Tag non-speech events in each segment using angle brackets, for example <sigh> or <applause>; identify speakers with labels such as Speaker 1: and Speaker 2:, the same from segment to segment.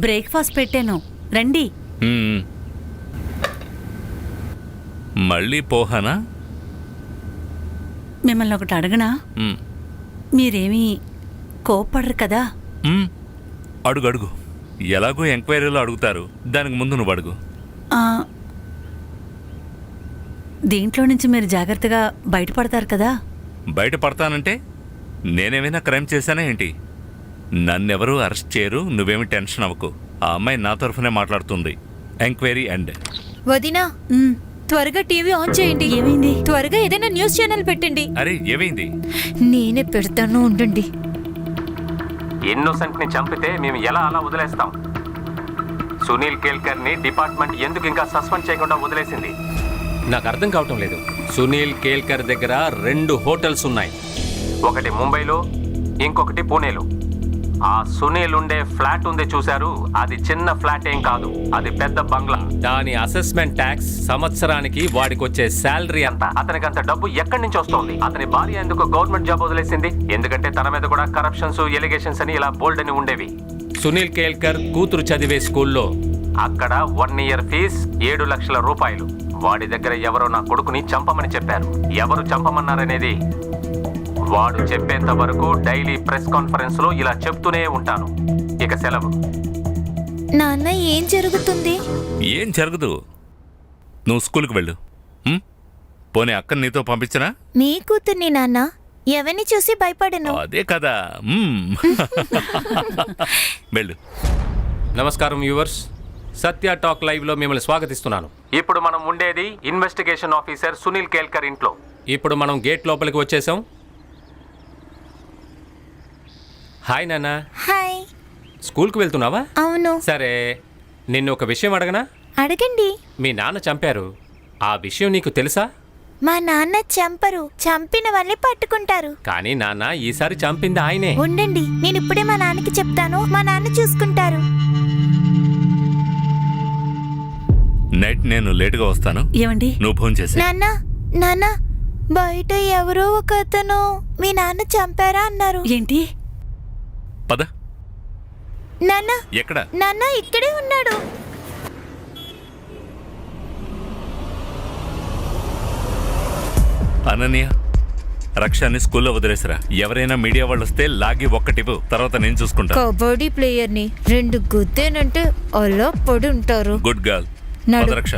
Speaker 1: Breakfast పెట్టాను. రండి.
Speaker 2: మ్మ్. మళ్ళీ పోహానా?
Speaker 1: మిమ్మల్ని ఒకటి అడగనా?
Speaker 2: మ్మ్.
Speaker 1: మీరేమీ కోప్పడరు కదా?
Speaker 2: మ్మ్. అడుగు అడుగు. ఎలాగో ఎంక్వైరీలో అడుగుతారు. దానికి ముందు నువ్వు అడుగు.
Speaker 1: ఆ, దీంట్లో నుంచి మీరు జాగ్రత్తగా బయటపడతారు కదా?
Speaker 2: బయట పడతానంటే నేనేమైనా క్రైమ్ చేశానా ఏంటి? నన్నెవరూ అరెస్ట్ చేయరు నువ్వేమి టెన్షన్ అవ్వకు. ఆ అమ్మాయి నా తరఫునే మాట్లాడుతుంది. Enquiry end.
Speaker 3: వదినా త్వరగా టీవీ ఆన్ చేయండి.
Speaker 1: ఏమైంది?
Speaker 3: త్వరగా ఏదైనా న్యూస్ ఛానల్ పెట్టండి.
Speaker 2: అరే ఏమైంది?
Speaker 3: నేనే పెడతాను ఉండండి.
Speaker 4: ఇన్నోసెంట్ని చంపితే మేము ఎలా అలా వదిలేస్తాం? సునీల్ కేల్కర్ని డిపార్ట్మెంట్ ఎందుకు ఇంకా సస్పెండ్ చేయకుండా వదిలేసింది?
Speaker 5: నాకు అర్థం కావటం లేదు. సునీల్ కేల్కర్ దగ్గర రెండు హోటల్స్ ఉన్నాయి.
Speaker 4: ఒకటి ముంబైలో ఇంకొకటి పూణేలో. ఆ సునీల్ ఉండే ఫ్లాట్ ఉంది చూశారు. అది చిన్న ఫ్లాట్ ఏం కాదు. అది పెద్ద బంగ్లా.
Speaker 5: దాని అసెస్మెంట్ ట్యాక్స్ సంవత్సరానికి వాడికి వచ్చే శాలరీ
Speaker 4: ఎంత అతనికి అంత డబ్బు ఎక్కడి నుంచి వస్తోంది? అతని భార్య ఎందుకు గవర్నమెంట్ జాబ్ వదిలేసింది? ఎందుకంటే తన మీద కూడా కరప్షన్స్ ఎలిగేషన్స్ అని ఇలా బోల్డ్ అని ఉండేవి.
Speaker 5: సునీల్ కేల్కర్ కూతురు చదివే స్కూల్లో.
Speaker 4: అక్కడ వన్ ఇయర్ ఫీజ్ ఏడు లక్షల రూపాయలు. వాడి దగ్గర ఎవరో నా కొడుకుని చంపమని చెప్పారు. ఎవరు చంపమన్నారనేది వాడు చెప్పేంత వరకు డైలీ ప్రెస్ కాన్ఫరెన్స్లో ఇలా చెప్తూనే ఉంటాను. ఇక సెలవు.
Speaker 3: నాన్న ఏం జరుగుతుంది?
Speaker 2: ఏం జరగదు. నువ్వు స్కూల్కి వెళ్ళు? పోనీ అక్కని నీతో పంపించనా?
Speaker 3: మీ కూతుర్ని నాన్న ఎవరిని చూసి భయపడను?
Speaker 2: అదే కదా. <laughs> వెళ్ళు.
Speaker 5: నమస్కారం వ్యూవర్స్. సత్య టాక్ లైవ్లో మిమ్మల్ని స్వాగతిస్తున్నాను.
Speaker 4: ఇప్పుడు మనం ఉండేది ఇన్వెస్టిగేషన్ ఆఫీసర్ సునీల్ కేల్కర్ ఇంట్లో.
Speaker 5: ఇప్పుడు మనం గేట్ లోపలికి వచ్చేసాం. హాయ్ నాన్న.
Speaker 3: హాయ్.
Speaker 5: స్కూల్కి వెళ్తున్నావా?
Speaker 3: అవును.
Speaker 5: సరే నిన్ను ఒక విషయం అడగనా?
Speaker 3: అడగండి.
Speaker 5: మీ నాన్న చంపారు. ఆ విషయం నీకు తెలుసా?
Speaker 3: మా నాన్న చంపరు. చంపిన వాళ్ళని పట్టుకుంటారు.
Speaker 5: కానీ నాన్న ఈసారి చంపింది ఆయనే.
Speaker 3: ఉండండి. నేను ఇప్పుడే మా నాన్నకి చెప్తాను. మా నాన్న చూసుకుంటారు.
Speaker 2: నైట్ నేను లేటుగా వస్తాను.
Speaker 1: ఏమండి?
Speaker 2: నువ్వు ఫోన్ చేసి
Speaker 3: నాన్న నాన్న బయట ఎవరో ఒక అతను మీ నాన్న చంపారా అన్నారు.
Speaker 1: ఏంటి?
Speaker 2: పద.
Speaker 3: నాన్న
Speaker 2: ఎక్కడ?
Speaker 3: నాన్న ఇక్కడే ఉన్నాడు.
Speaker 2: అనన్య రక్షాన్ని స్కూల్లో వదిలేసిరా. ఎవరైనా మీడియా వాళ్ళు వస్తే లాగి ఒక్కటివ్వు. తర్వాత నేను చూసుకుంటా.
Speaker 3: కబడ్డీ ప్లేయర్ని రెండు గుద్దేనంటే అలా పడి ఉంటారు
Speaker 2: గుడ్ గర్ల్.
Speaker 3: నడు.
Speaker 2: పద రక్ష.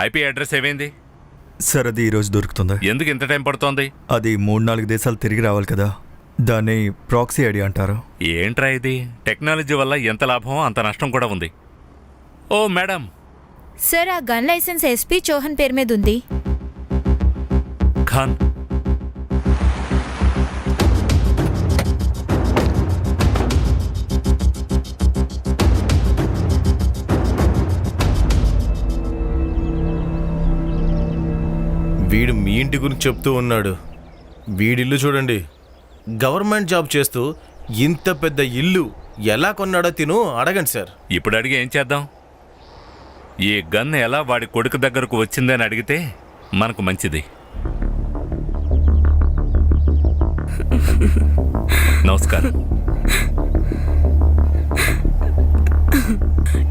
Speaker 2: ఐపీ అడ్రస్ ఏమైంది?
Speaker 6: సార్ అది ఈరోజు దొరుకుతుందా.
Speaker 2: ఎందుకు ఇంత టైం పడుతోంది?
Speaker 6: అది మూడు నాలుగు దేశాలు తిరిగి రావాలి కదా. దాన్ని ప్రాక్సీ ఐడి అంటారు.
Speaker 2: ఏంట్రా ఇది? టెక్నాలజీ వల్ల ఎంత లాభమో అంత నష్టం కూడా ఉంది. ఓ మేడం.
Speaker 3: సార్ ఆ గన్ లైసెన్స్ ఎస్పీ చౌహాన్ పేరు మీద ఉంది.
Speaker 2: ఖాన్
Speaker 7: వీడు మీ ఇంటి గురించి చెప్తూ ఉన్నాడు. వీడిల్లు చూడండి. గవర్నమెంట్ జాబ్ చేస్తూ ఇంత పెద్ద ఇల్లు ఎలా కొన్నాడో తిను అడగండి సార్.
Speaker 2: ఇప్పుడు అడిగి ఏం చేద్దాం? ఈ గన్ ఎలా వాడి కొడుకు దగ్గరకు వచ్చిందని అడిగితే మనకు మంచిది. నమస్కారం.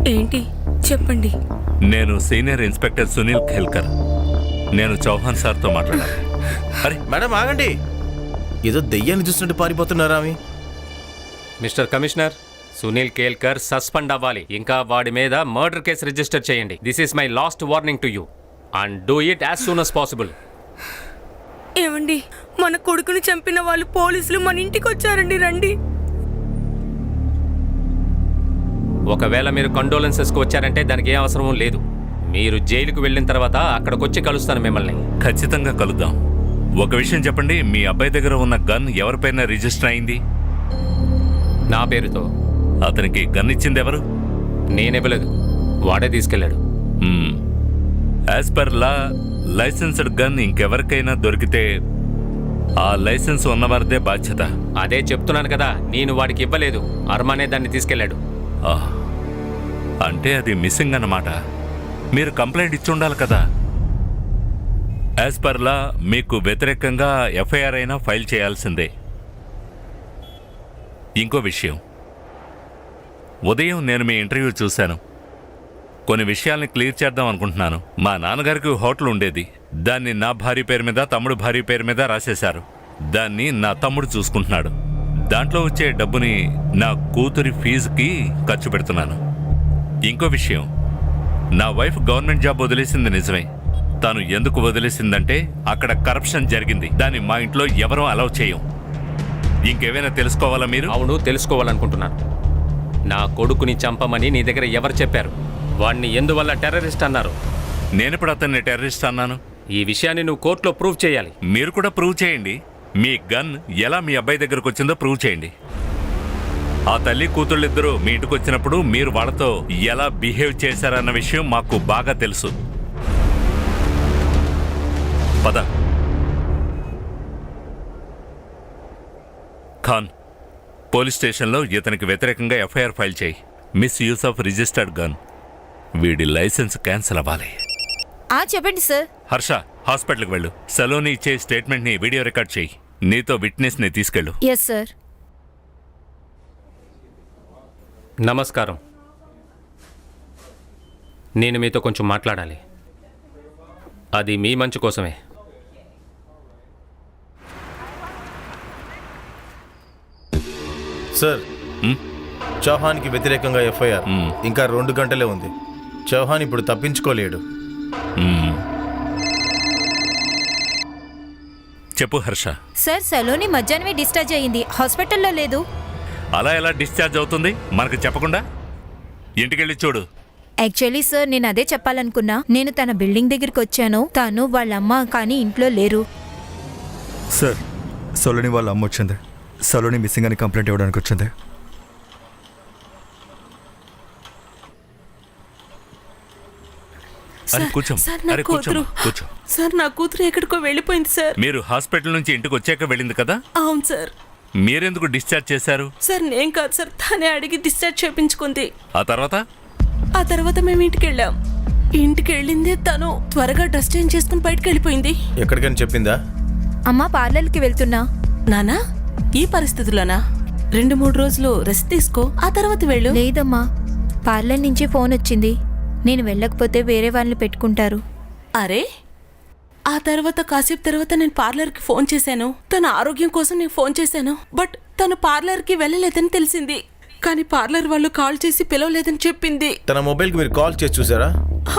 Speaker 8: ఏంటి? చెప్పండి.
Speaker 2: నేను సీనియర్ ఇన్స్పెక్టర్ సునీల్ ఖేల్కర్. నేను చౌహాన్ సార్తో మాట్లాడాలి అరే.
Speaker 7: మేడం ఆగండి. ఏదో దెయ్యాన్ని చూసినట్టు పారిపోతున్నారా ఆమె.
Speaker 5: Mr commissioner Sunil Kelkar suspend అవ్వాలి. ఇంకా వాడి మీద మర్డర్ కేసు రిజిస్టర్ చేయండి. This is my last warning to you and do it as soon as possible
Speaker 8: ఏమండి మన కొడుకుని చంపిన వాళ్ళు పోలీసులు మన ఇంటికి వచ్చారండి రండి.
Speaker 5: ఒకవేళ మీరు కండోలెన్సెస్కి వచ్చారంటే దానికి ఏ అవసరం లేదు. మీరు జైలుకు వెళ్ళిన తర్వాత అక్కడికి వచ్చి కలుస్తాను మిమ్మల్ని.
Speaker 2: ఖచ్చితంగా కలుద్దాం. ఒక విషయం చెప్పండి మీ అబ్బాయి దగ్గర ఉన్న గన్ ఎవరిపైన రిజిస్టర్ అయింది?
Speaker 5: నా పేరుతో.
Speaker 2: అతనికి గన్ ఇచ్చింది ఎవరు?
Speaker 5: నేనివ్వలేదు. వాడే తీసుకెళ్ళాడు.
Speaker 2: As per law licensed gun ఇంకెవరికైనా దొరికితే ఆ లైసెన్స్ ఉన్నవారిదే బాధ్యత.
Speaker 5: అదే చెప్తున్నాను కదా నేను వాడికి ఇవ్వలేదు. అర్మానే దాన్ని తీసుకెళ్ళాడు.
Speaker 2: ఆ, అంటే అది మిస్సింగ్ అన్నమాట. మీరు కంప్లైంట్ ఇచ్చి ఉండాలి కదా. యాజ్ పర్లా మీకు వ్యతిరేకంగా ఎఫ్ఐఆర్ అయినా ఫైల్ చేయాల్సిందే. ఇంకో విషయం. ఉదయం నేను మీ ఇంటర్వ్యూ చూశాను. కొన్ని విషయాల్ని క్లియర్ చేద్దాం అనుకుంటున్నాను. మా నాన్నగారికి హోటల్ ఉండేది. దాన్ని నా భార్య పేరు మీద తమ్ముడు భార్య పేరు మీద రాసేశారు. దాన్ని నా తమ్ముడు చూసుకుంటున్నాడు. దాంట్లో వచ్చే డబ్బుని నా కూతురి ఫీజుకి ఖర్చు పెడుతున్నాను. ఇంకో విషయం. నా వైఫ్ గవర్నమెంట్ జాబ్ వదిలేసింది నిజమే. తాను ఎందుకు వదిలేసిందంటే అక్కడ కరప్షన్ జరిగింది. దాన్ని మా ఇంట్లో ఎవరూ అలౌ చేయం. ఇంకేమైనా తెలుసుకోవాలా మీరు?
Speaker 5: అవును తెలుసుకోవాలనుకుంటున్నాను. నా కొడుకుని చంపమని నీ దగ్గర ఎవరు చెప్పారు? వాణ్ణి ఎందువల్ల టెర్రరిస్ట్ అన్నారు?
Speaker 2: నేనిప్పుడు అతన్ని టెర్రరిస్ట్ అన్నాను.
Speaker 5: ఈ విషయాన్ని నువ్వు కోర్టులో ప్రూవ్ చేయాలి.
Speaker 2: మీరు కూడా ప్రూవ్ చేయండి. మీ గన్ ఎలా మీ అబ్బాయి దగ్గరకు వచ్చిందో ప్రూవ్ చేయండి. ఆ తల్లి కూతుళ్ళిద్దరూ మీ ఇంటికి వచ్చినప్పుడు మీరు వాళ్ళతో ఎలా బిహేవ్ చేశారన్న విషయం మాకు బాగా తెలుసు. పద. ఖాన్ పోలీస్ స్టేషన్లో ఇతనికి వ్యతిరేకంగా ఎఫ్ఐఆర్ ఫైల్ చేయి. Misuse of registered gun. వీడి లైసెన్స్ క్యాన్సిల్ అవ్వాలి.
Speaker 3: ఆ చెప్పండి సార్.
Speaker 2: హర్ష హాస్పిటల్కి వెళ్ళు. సలోని ఇచ్చే స్టేట్మెంట్ని వీడియో రికార్డ్ చేయి. నీతో విట్నెస్ని తీసుకెళ్ళు.
Speaker 3: Yes sir.
Speaker 5: నమస్కారం. నేను మీతో కొంచెం మాట్లాడాలి. అది మీ మంచి కోసమే.
Speaker 7: సార్? చౌహాన్కి వ్యతిరేకంగా ఎఫ్ఐఆర్. ఇంకా రెండు గంటలే ఉంది. చౌహాన్ ఇప్పుడు తప్పించుకోలేడు.
Speaker 2: చెప్పు హర్ష.
Speaker 3: సార్ సలోని మధ్యాహ్నమే డిశ్చార్జ్ అయ్యింది. హాస్పిటల్లో లేదు.
Speaker 2: అలా ఎలా డిశ్చార్జ్ అవుతుంది? మనకు చెప్పకుండా? ఇంటికెళ్ళి చూడు.
Speaker 3: యాక్చువల్లీ సార్ నేను అదే చెప్పాలనుకున్నా. నేను తన బిల్డింగ్ దగ్గరికి వచ్చాను. తాను వాళ్ళ అమ్మ కానీ ఇంట్లో లేరు.
Speaker 6: సార్ సలోని వాళ్ళ అమ్మ వచ్చింది. సలోని మిస్సింగ్ అని కంప్లైంట్ ఇవ్వడానికి వచ్చింది.
Speaker 2: అరే
Speaker 8: సార్,
Speaker 2: కూర్చో.
Speaker 8: సార్, నా
Speaker 2: అరే కూర్చో
Speaker 8: కూతురు.
Speaker 2: కూర్చో.
Speaker 8: సార్ నా కూతురు ఎక్కడికో వెళ్ళిపోయింది సార్.
Speaker 2: మీరు హాస్పిటల్ నుంచి ఇంటికి వచ్చాక వెళ్ళింది కదా?
Speaker 8: అవును సార్.
Speaker 2: మీరెందుకు డిశ్చార్జ్ చేశారు?
Speaker 8: సార్ నేను కాదు సార్ తనే అడిగి డిశ్చార్జ్ చేయించుకుంది
Speaker 2: ఆ తర్వాత?
Speaker 8: ఆ తర్వాత మేము ఇంటికి వెళ్ళాం. ఇంటికి వెళ్ళిందే తను త్వరగా డ్రెస్ చేంజ్ చేసుకుని బయటకు వెళ్ళిపోయింది.
Speaker 7: ఎక్కడికని చెప్పిందా?
Speaker 3: అమ్మ పార్లర్కి వెళ్తున్నా.
Speaker 8: నానా ఈ పరిస్థితుల్లోనా? రెండు మూడు రోజులు రెస్ట్ తీసుకో ఆ తర్వాత వెళ్ళు.
Speaker 3: లేదమ్మా పార్లర్ నుంచి ఫోన్ వచ్చింది. నేను వెళ్ళకపోతే వేరే వాళ్ళని పెట్టుకుంటారు.
Speaker 8: అరే ఆ తర్వాత కాసేపు తర్వాత నేను పార్లర్కి ఫోన్ చేశాను. తన ఆరోగ్యం కోసం నేను ఫోన్ చేశాను. బట్ తను పార్లర్కి వెళ్ళలేదని తెలిసింది. కానీ పార్లర్ వాళ్ళు కాల్ చేసి పిలవలేదని చెప్పింది.
Speaker 7: తన మొబైల్కి మీరు కాల్ చేసి చూసారా?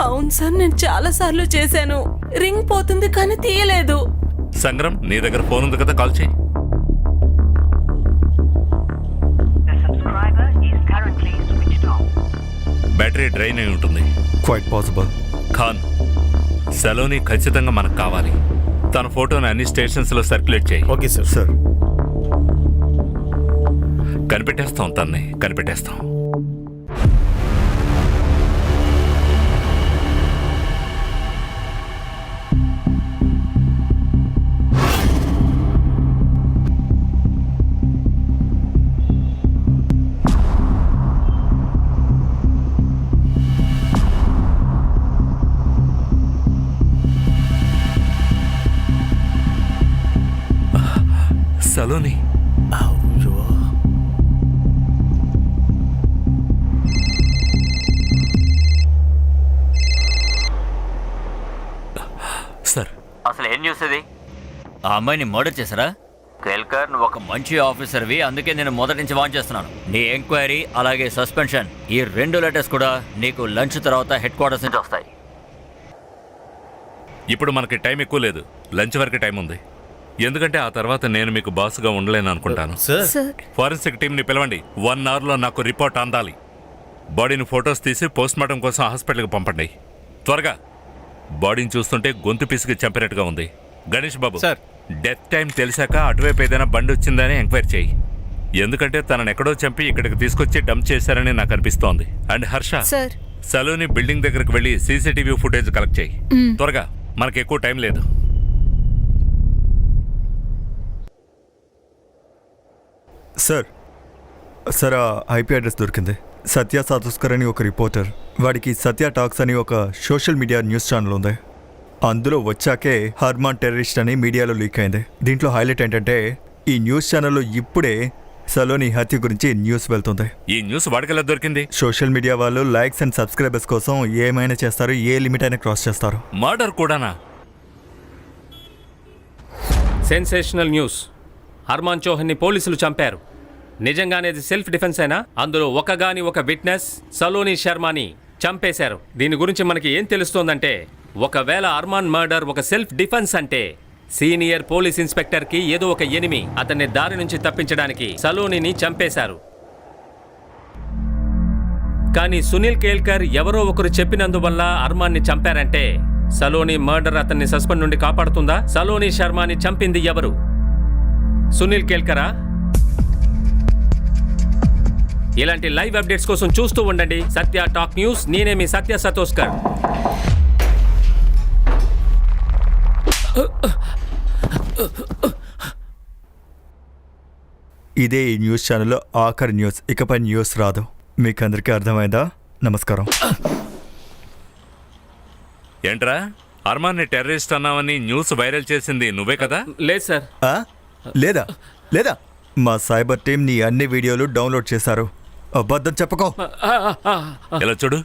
Speaker 8: అవును సార్ నేను చాలా సార్లు చేశాను. రింగ్ పోతుంది కానీ తీయలేదు.
Speaker 2: సంగ్రం నీ దగ్గర ఫోన్ ఉంది కదా కాల్ చేయి. బ్యాటరీ డ్రైన్ అయి ఉంటుంది.
Speaker 6: Quite possible
Speaker 2: Khan. సలోని ఖచ్చితంగా మనకు కావాలి. తన ఫోటోని అన్ని స్టేషన్స్లో సర్క్యులేట్ చేయి.
Speaker 7: Okay sir.
Speaker 6: సార్.
Speaker 2: కనిపెట్టేస్తాం తన్ని కనిపెట్టేస్తాం. సలోని
Speaker 7: అయ్యో.
Speaker 2: సార్
Speaker 9: అసలు ఏం న్యూస్ ఇది? ఆ అమ్మాయిని మర్డర్ చేశారా? కేల్కర్ నువ్వు ఒక మంచి ఆఫీసర్వి అందుకే నేను మొదటి నుంచి వాన్ చేస్తున్నాను. నీ ఎంక్వైరీ అలాగే సస్పెన్షన్ ఈ రెండు లెటర్స్ కూడా నీకు లంచ్ తర్వాత హెడ్ క్వార్టర్స్ నుంచి వస్తాయి.
Speaker 2: ఇప్పుడు మనకి టైం ఎక్కువ లేదు. లంచ్ వరకు టైం ఉంది. ఎందుకంటే ఆ తర్వాత నేను మీకు బాస్గా ఉండలేను అనుకుంటాను.
Speaker 7: సార్
Speaker 2: ఫారెన్సిక్ టీంని పిలవండి. వన్ అవర్లో నాకు రిపోర్ట్ అందాలి. బాడీని ఫొటోస్ తీసి పోస్ట్ మార్టం కోసం హాస్పిటల్కి పంపండి. త్వరగా. బాడీని చూస్తుంటే గొంతు పిసికి చంపినట్టుగా ఉంది. Ganesh Babu.
Speaker 5: Sir.
Speaker 2: Death time తెలిసాక అటువైపు ఏదైనా బండి వచ్చిందని ఎంక్వైరీ చేయి. ఎందుకంటే తనని ఎక్కడో చంపి ఇక్కడికి తీసుకొచ్చి డంప్ చేశారని నాకు అనిపిస్తోంది. And Harsha.
Speaker 3: Sir
Speaker 2: Saloni building దగ్గరికి వెళ్ళి సీసీటీవీ ఫుటేజ్ కలెక్ట్ చేయి. త్వరగా. మనకి ఎక్కువ టైం లేదు.
Speaker 6: సార్ సార్ ఆ ఐపీ అడ్రస్ దొరికింది. సత్య సాతుస్కర్ అని ఒక రిపోర్టర్. వాడికి సత్య టాక్స్ అని ఒక సోషల్ మీడియా న్యూస్ ఛానల్ ఉంది. అందులో వచ్చాకే హర్మాన్ టెర్రరిస్ట్ అని మీడియాలో లీక్ అయింది. దీంట్లో హైలైట్ ఏంటంటే ఈ న్యూస్ ఛానల్లో ఇప్పుడే సలోని హత్య గురించి న్యూస్ వెళ్తుంది.
Speaker 2: ఈ న్యూస్ వాడికెలా దొరికింది?
Speaker 6: సోషల్ మీడియా వాళ్ళు లైక్స్ అండ్ సబ్స్క్రైబర్స్ కోసం ఏమైనా చేస్తారు ఏ లిమిట్ అయినా క్రాస్ చేస్తారు.
Speaker 2: మర్డర్ కూడానా?
Speaker 5: Sensational news. హర్మాన్ చౌహన్ని పోలీసులు చంపారు. నిజంగానేది సెల్ఫ్ డిఫెన్స్ అయినా అందులో ఒకగాని ఒక విట్నెస్ సలోని శర్మని చంపేశారు. దీని గురించి మనకి ఏం తెలుస్తోందంటే ఒకవేళ అర్మాన్ మర్డర్ ఒక సెల్ఫ్ డిఫెన్స్ అంటే సీనియర్ పోలీస్ ఇన్స్పెక్టర్కి ఏదో ఒక ఎనిమి అతన్ని దారి నుంచి తప్పించడానికి సలోనిని చంపేశారు. కానీ సునీల్ కేల్కర్ ఎవరో ఒకరు చెప్పినందువల్ల అర్మాన్ని చంపారంటే సలోని మర్డర్ అతన్ని సస్పెండ్ నుండి కాపాడుతుందా? సలోని శర్మని చంపింది ఎవరు? సునీల్ కేల్కరా? ఇలాంటి లైవ్ అప్డేట్స్ కోసం చూస్తూ ఉండండి. Satya talk news. నేనే మీ సత్య సతోస్కర్
Speaker 6: ఇదే ఈ న్యూస్ ఛానల్లో ఆఖరి న్యూస్. ఇకపై న్యూస్ రాదు. మీకు అందరికీ అర్థమైందా? నమస్కారం.
Speaker 2: ఏంట్రా? అర్మాన్ని టెర్రరిస్ట్ అన్నావని న్యూస్ వైరల్ చేసింది నువ్వే కదా?
Speaker 5: లేదు సార్.
Speaker 6: ఆ? లేదా లేదా? మా సైబర్ టీం నీ అన్ని వీడియోలు డౌన్లోడ్ చేశారు. అబద్ధం చెప్పుకో.
Speaker 2: ఇలా చూడు?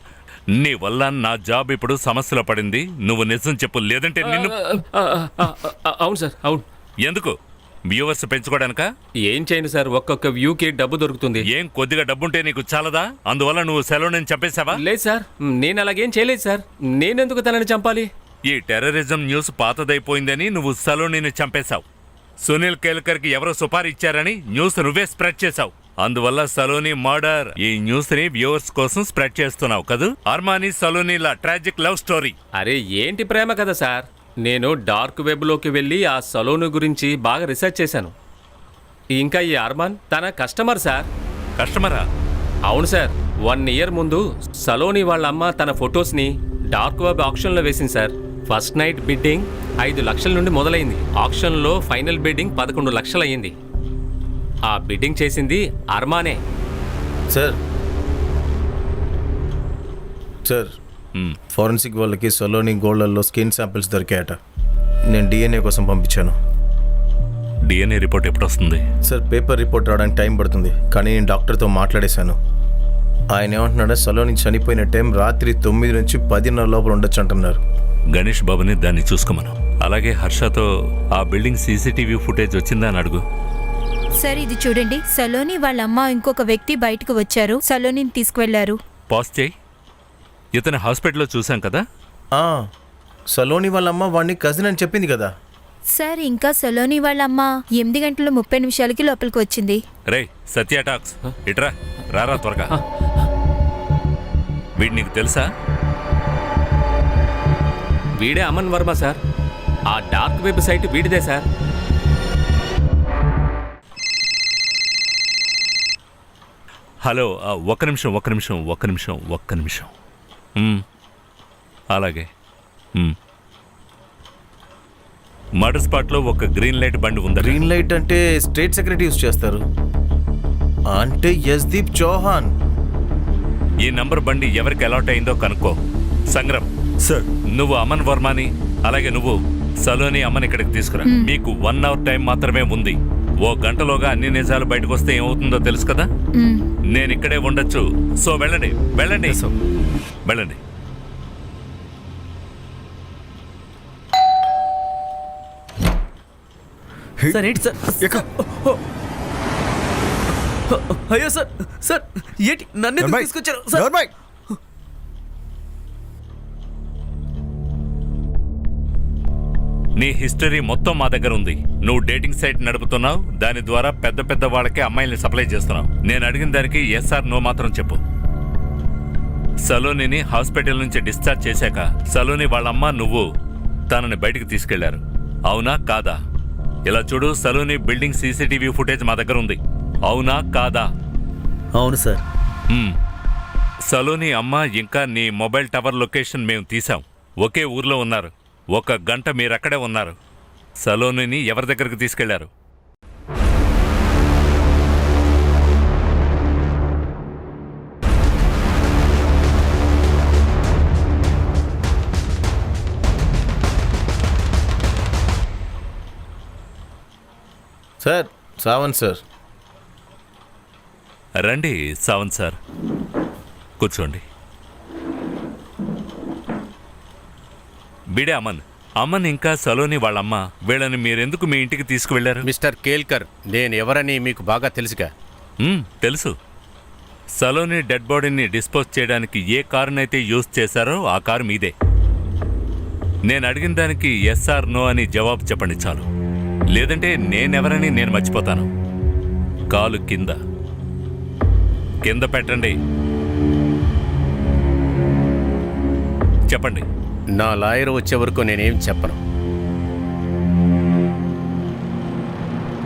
Speaker 2: నీ వల్ల నా జాబ్ ఇప్పుడు సమస్యలో పడింది. నువ్వు నిజం చెప్పు లేదంటే నిన్ను
Speaker 5: అవును సార్ అవును.
Speaker 2: ఎందుకు? వ్యూవర్స్ పెంచుకోవడానిక?
Speaker 5: ఏం చేయను సార్ ఒక్కొక్క వ్యూకి డబ్బు దొరుకుతుంది.
Speaker 2: ఏం కొద్దిగా డబ్బుంటే నీకు చాలదా? అందువల్ల నువ్వు సెలవు నేను చంపేశావా?
Speaker 5: లేదు సార్ నేను అలాగేం చేయలేదు సార్. నేనెందుకు తనని చంపాలి?
Speaker 2: ఈ టెర్రరిజం న్యూస్ పాతదైపోయిందని నువ్వు సలోనిని చంపేశావు. సునీల్ కేల్కర్కి ఎవరో సుపారీ ఇచ్చారని న్యూస్ నువ్వే స్ప్రెడ్ చేశావు. అందువల్ల సలోని మర్డర్. ఈ న్యూస్ని వ్యూవర్స్ కోసం స్ప్రెడ్ చేస్తున్నావు కదూ? అర్మానీ సలోనీల ట్రాజిక్ లవ్ స్టోరీ.
Speaker 5: అరే ఏంటి ప్రేమ కదా సార్? నేను డార్క్ వెబ్లోకి వెళ్ళి ఆ సలోను గురించి బాగా రీసెర్చ్ చేశాను. ఇంకా ఈ అర్మాన్ తన కస్టమర్ సార్.
Speaker 2: కస్టమరా?
Speaker 5: అవును సార్. వన్ ఇయర్ ముందు సలోని వాళ్ళ అమ్మ తన ఫొటోస్ని డార్క్ వెబ్ ఆప్షన్లో వేసింది సార్. ఫస్ట్ నైట్ బిడ్డింగ్ ఐదు లక్షల నుండి మొదలైంది. ఆప్షన్లో ఫైనల్ బిడ్డింగ్ పదకొండు లక్షలు అయ్యింది ఆ బిడ్డింగ్ చేసింది అర్మానే.
Speaker 7: సార్. సార్ ఫారెన్సిక్ వాళ్ళకి సలోని గోల్డ్లలో స్కిన్ శాంపిల్స్ దొరికాయట. నేను డిఎన్ఏ కోసం పంపించాను.
Speaker 2: డిఎన్ఏ రిపోర్ట్ ఎప్పుడు వస్తుంది
Speaker 7: సార్ పేపర్ రిపోర్ట్ రావడానికి టైం పడుతుంది కానీ నేను డాక్టర్తో మాట్లాడేశాను. ఆయన ఏమంటున్నాడో సలోని చనిపోయిన టైం రాత్రి తొమ్మిది నుంచి పదిన్నర లోపల ఉండొచ్చు అంటున్నారు.
Speaker 2: గణేష్ బాబుని దాన్ని చూసుకోమను. అలాగే హర్షతో ఆ బిల్డింగ్ సీసీటీవీ ఫుటేజ్ వచ్చిందా అని అడుగు.
Speaker 3: సార్ ఇది చూడండి. సలోని వాళ్ళ అమ్మ ఇంకొక వ్యక్తి బయటకు వచ్చారు. సలోనిని తీసుకువెళ్ళారు.
Speaker 2: పాస్ చేయి. ఇతను హాస్పిటల్లో చూసాం కదా?
Speaker 7: ఆ, సలోని వాళ్ళ అమ్మ వాడిని కజిన్ అని చెప్పింది కదా?
Speaker 3: సార్ ఇంకా సలోని వాళ్ళ అమ్మ ఎనిమిది గంటల ముప్పై నిమిషాలకి లోపలికి వచ్చింది.
Speaker 2: రే సత్య టాక్స్. ఇట్రా రారా త్వరగా. వీడు నీకు తెలుసా?
Speaker 5: వీడే అమన్ వర్మ సార్. ఆ డార్క్ వెబ్ సైట్ వీడిదే సార్.
Speaker 2: హలో ఒక్క నిమిషం ఒక్క నిమిషం ఒక్క నిమిషం ఒక్క నిమిషం. మ్, అలాగే. మ్. మర్డర్ స్పాట్లో ఒక గ్రీన్ లైట్ బండి ఉందా
Speaker 7: గ్రీన్ లైట్ అంటే స్టేట్ సెక్రటరీ యూస్ చేస్తారు. అంటే యస్దీప్ చౌహాన్.
Speaker 2: ఈ నంబర్ బండి ఎవరికి అలాట్ అయిందో కనుక్కో. సంగ్రం
Speaker 6: సార్
Speaker 2: నువ్వు అమన్ వర్మని అలాగే నువ్వు సలోని అమ్మని ఇక్కడికి తీసుకురా. మీకు వన్ అవర్ టైం మాత్రమే ఉంది. ఓ గంటలోగా అన్ని నిజాలు బయటకు వస్తే ఏమవుతుందో తెలుసు కదా? నేను ఇక్కడే ఉండొచ్చు. సో వెళ్ళండి వెళ్ళండి. వెళ్ళండి.
Speaker 10: సార్ ఏంటి సార్. అయ్యో సార్ సార్ ఏంటి? నన్ను తీసుకొచ్చారు? సార్.
Speaker 2: నీ హిస్టరీ మొత్తం మా దగ్గర ఉంది. నువ్వు డేటింగ్ సైట్ నడుపుతున్నావు దాని ద్వారా పెద్ద పెద్ద వాళ్ళకి అమ్మాయిల్ని సప్లై చేస్తున్నావు. నేను అడిగిన దానికి ఎస్ఆర్ నో మాత్రం చెప్పు. సలోనిని హాస్పిటల్ నుంచి డిశ్చార్జ్ చేశాక సలోని వాళ్ళమ్మ నువ్వు తనని బయటికి తీసుకెళ్ళారు. అవునా కాదా? ఇలా చూడు సలోని బిల్డింగ్ సీసీటీవీ ఫుటేజ్ మా దగ్గర ఉంది. అవునా కాదా?
Speaker 10: అవును సార్.
Speaker 2: సలోని అమ్మ ఇంకా నీ మొబైల్ టవర్ లొకేషన్ మేము తీసాం ఒకే ఊర్లో ఉన్నారు. ఒక గంట మీరక్కడే ఉన్నారు. సలోనిని ఎవరి దగ్గరికి తీసుకెళ్ళారు?
Speaker 7: Sir Sawan sir.
Speaker 2: రండి సావంత్ సార్. కూర్చోండి. బిడే అమన్. అమన్ ఇంకా సలోని వాళ్ళమ్మ. వీళ్ళని మీరెందుకు మీ ఇంటికి తీసుకువెళ్ళారు
Speaker 5: మిస్టర్ కేల్కర్ నేను ఎవరని మీకు బాగా తెలుసుగా?
Speaker 2: మ్మ్, తెలుసు. సలోని డెడ్ బాడీని డిస్పోజ్ చేయడానికి ఏ కారునైతే యూజ్ చేశారో ఆ కారు మీదే. నేను అడిగిన దానికి ఎస్ఆర్ నో అని జవాబు చెప్పండి చాలు. లేదంటే నేనెవరని నేను మర్చిపోతాను. కాలు కింద. కింద పెట్టండి. చెప్పండి.
Speaker 5: నా లాయర్ వచ్చే వరకు నేనేం చెప్పను.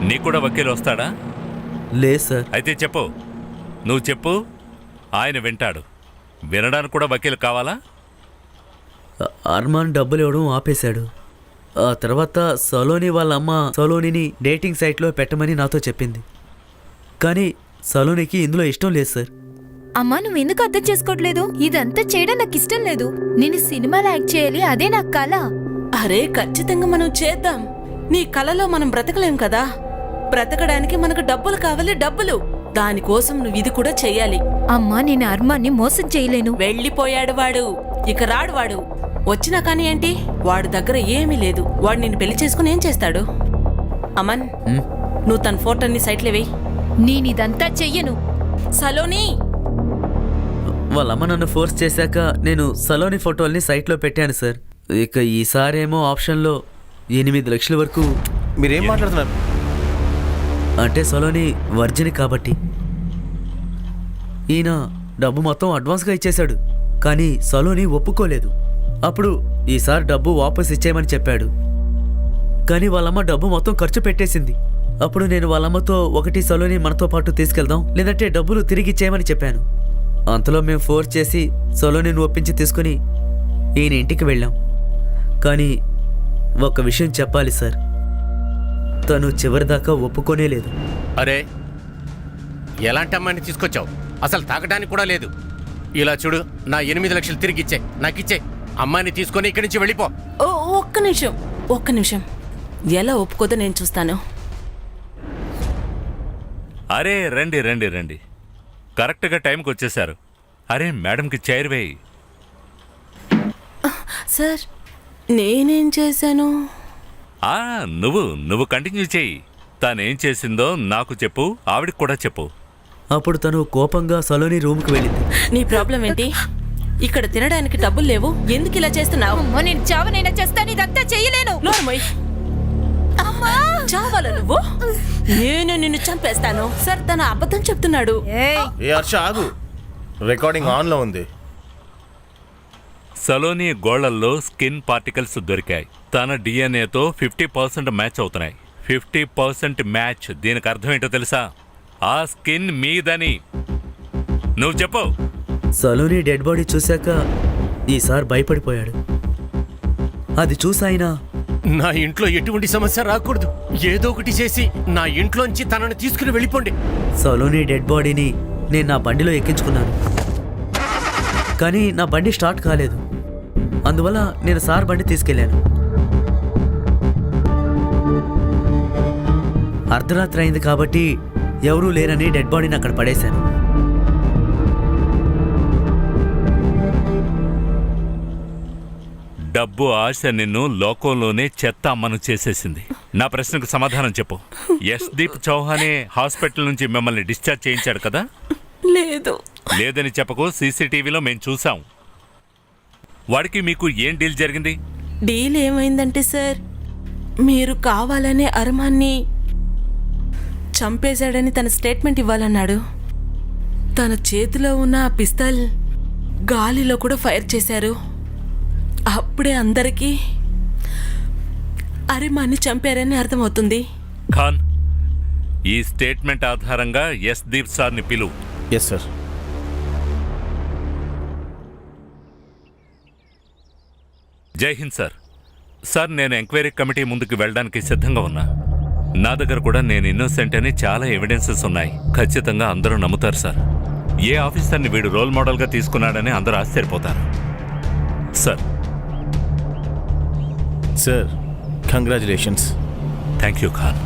Speaker 2: నీకు కూడా వకీలు వస్తాడా?
Speaker 10: లేదు సార్.
Speaker 2: అయితే చెప్పు. నువ్వు చెప్పు ఆయన వింటాడు. వినడానికి కూడా వకీలు కావాలా?
Speaker 10: అర్మాన్ డబ్బులు ఇవ్వడం ఆపేశాడు. ఆ తర్వాత సలోని వాళ్ళ అమ్మ సలోనిని డేటింగ్ సైట్లో పెట్టమని నాతో చెప్పింది. కానీ సలోనికి ఇందులో ఇష్టం లేదు సార్.
Speaker 3: అమ్మా నువ్వు ఎందుకు అర్థం చేసుకోవట్లేదు? ఇదంతా చేయడం నాకు ఇష్టం లేదు. నేను సినిమాలో యాక్ట్ చేయాలి అదే నా కళ.
Speaker 8: అరే ఖచ్చితంగా మనం చేద్దాం. నీ కలలో మనం బ్రతకలేం కదా? బ్రతకడానికి మనకు డబ్బులు కావాలి డబ్బులు. దానికోసం నువ్వు ఇది కూడా చెయ్యాలి.
Speaker 3: అమ్మా నేను అర్మాన్ని మోసం చేయలేను.
Speaker 8: వెళ్ళిపోయాడు వాడు. ఇక రాడు వాడు. వచ్చినా కానీ ఏంటి? వాడి దగ్గర ఏమీ లేదు. వాడు నిన్ను పెళ్ళి చేసుకుని ఏం చేస్తాడు? అమన్ నువ్వు తన ఫోటోని సైట్లో వేయి.
Speaker 3: నేను ఇదంతా చెయ్యను.
Speaker 8: సలోని!
Speaker 10: వాళ్ళ అమ్మ నన్ను ఫోర్స్ చేశాక నేను సలోని ఫోటోల్ని సైట్లో పెట్టాను సార్ ఇక ఈసారేమో ఆప్షన్లో ఎనిమిది లక్షల వరకు
Speaker 7: మీరేం మాట్లాడుతున్నారు?
Speaker 10: అంటే సలోని వర్జిన్ కాబట్టి. ఈయన డబ్బు మొత్తం అడ్వాన్స్గా ఇచ్చేశాడు కానీ సలోని ఒప్పుకోలేదు. అప్పుడు ఈసారి డబ్బు వాపస్ ఇచ్చేయమని చెప్పాడు. కానీ వాళ్ళమ్మ డబ్బు మొత్తం ఖర్చు పెట్టేసింది. అప్పుడు నేను వాళ్ళమ్మతో ఒకటి సలోని మనతో పాటు తీసుకెళ్దాం లేదంటే డబ్బులు తిరిగి ఇచ్చేయమని చెప్పాను. అంతలో మేము ఫోర్స్ చేసి సలోనిని ఒప్పించి తీసుకుని ఈయన ఇంటికి వెళ్ళాం. కానీ ఒక విషయం చెప్పాలి సార్. తను చివరిదాకా ఒప్పుకోనే లేదు.
Speaker 5: అరే ఎలాంటి అమ్మాయిని తీసుకొచ్చావు? అసలు తాగడానికి కూడా లేదు. ఇలా చూడు నా ఎనిమిది లక్షలు తిరిగి ఇచ్చే నాకు ఇచ్చే. అమ్మాయిని తీసుకొని ఇక్కడి నుంచి వెళ్ళిపో.
Speaker 8: ఓ ఒక్క నిమిషం ఒక్క నిమిషం. ఎలా ఒప్పుకోదో నేను చూస్తాను.
Speaker 2: అరే రండి రండి రండి. కరెక్ట్గా టైంకి వచ్చేశారు అరే మేడంకి చైర్ వేయి.
Speaker 8: సార్ నేనేం చేశాను?
Speaker 2: ఆ నువ్వు నువ్వు కంటిన్యూ చేయి. తానేం చేసిందో నాకు చెప్పు ఆవిడకి కూడా చెప్పు.
Speaker 10: అప్పుడు తను కోపంగా సలోని రూమ్కి వెళ్ళింది.
Speaker 8: నీ ప్రాబ్లం ఏంటి? ఇక్కడ తినడానికి డబ్బులు లేవు. ఎందుకు ఇలా చేస్తున్నావు?
Speaker 3: అమ్మా నేను చావనైనా చేస్తాను ఇదంతా చెయ్యలేను.
Speaker 8: నోర్మోయ్ చావాల నువ్వు? నేను నిన్ను చంపేస్తాను. సార్ తన అబద్ధం చెప్తున్నాడు.
Speaker 3: ఏయ్!
Speaker 7: ఏ హర్ష ఆగు. రికార్డింగ్ ఆన్లో ఉంది.
Speaker 2: సలోని గోళ్ళల్లో స్కిన్ పార్టికల్స్ దొరికాయి. తన డిఎన్ఏతో ఫిఫ్టీ పర్సెంట్ మ్యాచ్ అవుతున్నాయి. Fifty percent match. దీనికి అర్థం ఏంటో తెలుసా? ఆ స్కిన్ మీదని. నువ్వు చెప్పు.
Speaker 10: సలోని డెడ్ బాడీ చూశాక ఈసారి భయపడిపోయాడు. అది చూసాయినా
Speaker 5: నా ఇంట్లో ఎటువంటి సమస్య రాకూడదు. ఏదో ఒకటి చేసి నా ఇంట్లోంచి తనని తీసుకుని వెళ్ళిపోండి.
Speaker 10: సలోని డెడ్ బాడీని నేను నా బండిలో ఎక్కించుకున్నాను. కానీ నా బండి స్టార్ట్ కాలేదు. అందువల్ల నేను సార్ బండి తీసుకెళ్ళాను. అర్ధరాత్రి అయింది కాబట్టి ఎవరూ లేరని డెడ్ బాడీని అక్కడ పడేశాను.
Speaker 2: డబ్బు ఆశ నిన్ను లోకంలోనే చెత్త అమ్మను చేసేసింది. నా ప్రశ్నకు సమాధానం చెప్పు. యశ్దీప్ చౌహానే హాస్పిటల్ నుంచి మిమ్మల్ని డిశ్చార్జ్ చేయించాడు కదా?
Speaker 8: లేదు.
Speaker 2: లేదని చెప్పకు సీసీటీవీలో మేం చూసాం. వాడికి మీకు ఏం డీల్ జరిగింది?
Speaker 8: డీల్ ఏమైందంటే సార్ మీరు కావాలనే అరమాన్ని చంపేశాడని తన స్టేట్మెంట్ ఇవ్వాలన్నాడు. తన చేతిలో ఉన్న ఆ పిస్తల్ గాలిలో కూడా ఫైర్ చేశారు. అప్పుడే అందరికీ అరిమాన్ని చంపారని అర్థమవుతుంది.
Speaker 2: ఖాన్ ఈ స్టేట్మెంట్ ఆధారంగా యశ్దీప్ సార్ని పిలువు
Speaker 7: yes sir.
Speaker 2: Jai Hind sir. Sir నేను ఎంక్వైరీ కమిటీ ముందుకు వెళ్ళడానికి సిద్ధంగా ఉన్నా. నా దగ్గర కూడా నేను ఇన్నోసెంట్ అని చాలా ఎవిడెన్సెస్ ఉన్నాయి. ఖచ్చితంగా అందరూ నమ్ముతారు సార్. ఏ ఆఫీసర్ని వీడు రోల్ మోడల్గా తీసుకున్నాడని అందరూ ఆశ్చర్యపోతారు. Sir
Speaker 7: sir congratulations
Speaker 2: thank you Khan